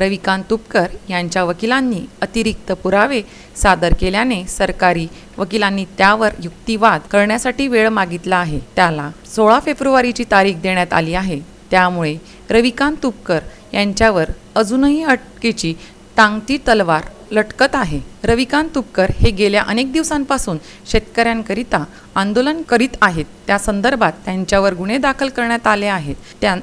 रविकांत तुपकर यांच्या वकिलांनी अतिरिक्त पुरावे सादर केल्याने सरकारी वकिलांनी त्यावर युक्तिवाद करण्यासाठी वेळ मागितला आहे. त्याला सोळा फेब्रुवारीची तारीख देण्यात आली आहे. त्यामुळे रविकांत तुपकर यांच्यावर अजूनही अटकेची टांगती तलवार लटकत आहे. रविकांत तुपकर हे गेल्या अनेक दिवसांपासून शेतकऱ्यांकरिता आंदोलन करीत आहेत. त्या संदर्भात त्यांच्यावर गुन्हे दाखल करण्यात आले आहेत. त्या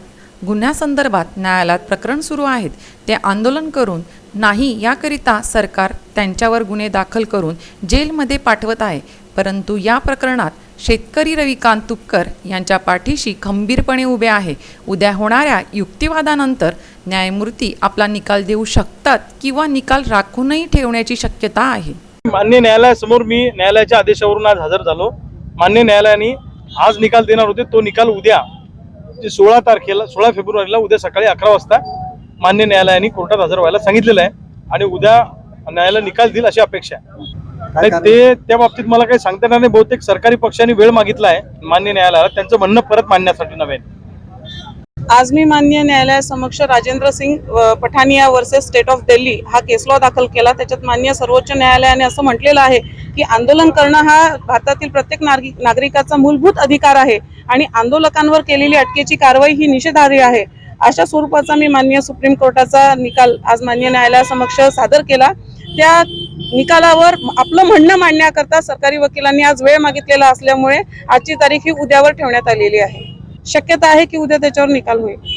गुन्ह्यासंदर्भात न्यायालयात प्रकरण सुरू आहेत. ते आंदोलन करून नाही याकरिता सरकार त्यांच्यावर गुन्हे दाखल करून जेलमध्ये पाठवत आहे. परंतु या प्रकरणात शेतकरी रविकांत तुपकर यांच्या पाठीशी खंबीरपणे उभे आहे. उद्या होणाऱ्या युक्तिवादानंतर न्यायमूर्ती आपला निकाल देऊ शकतात किंवा निकाल राखूनही ठेवण्याची शक्यता आहे. मान्य न्यायालयासमोर मी न्यायालयाच्या आदेशावरून आज हजर झालो. मान्य न्यायालयाने आज निकाल देणार होते. तो निकाल उद्या जे सोळा तारखेला सोळा फेब्रुवारीला उद्या सकाळी अकरा वाजता मान्य न्यायालयाने कोर्टात हजर व्हायला सांगितलेलं आहे आणि उद्या न्यायालय निकाल देईल अशी अपेक्षा आहे. आणि ते त्या बाबतीत मला काही सांगता येणार नाही. बहुतेक सरकारी पक्षाने वेळ मागितला आहे मान्य न्यायालयाला. त्यांचं म्हणणं परत मांडण्यासाठी नव्हे. आज मी मान्य न्यायालयासमक्ष Rajendra Singh Pathania versus state of Delhi हा केस लॉ दाखल केला. त्याच्यात मान्य सर्वोच्च न्यायालयाने असं म्हटलेलं आहे की आंदोलन करणं हा भारतातील प्रत्येक नागरिकाचा मूलभूत अधिकार आहे आणि आंदोलकांवर केलेली अटकेची कारवाई ही निषेधार्ह आहे. अशा स्वरूपाचा मी मान्य सुप्रीम कोर्टाचा निकाल आज मान्य न्यायालयासमक्ष सादर केला. त्या निकालावर आपलं म्हणणं मांडण्याकरता सरकारी वकिलांनी आज वेळ मागितलेला असल्यामुळे आजची तारीख ही उद्यावर ठेवण्यात आलेली आहे. शक्यता आहे की उद्या त्याच्यावर निकाल होईल.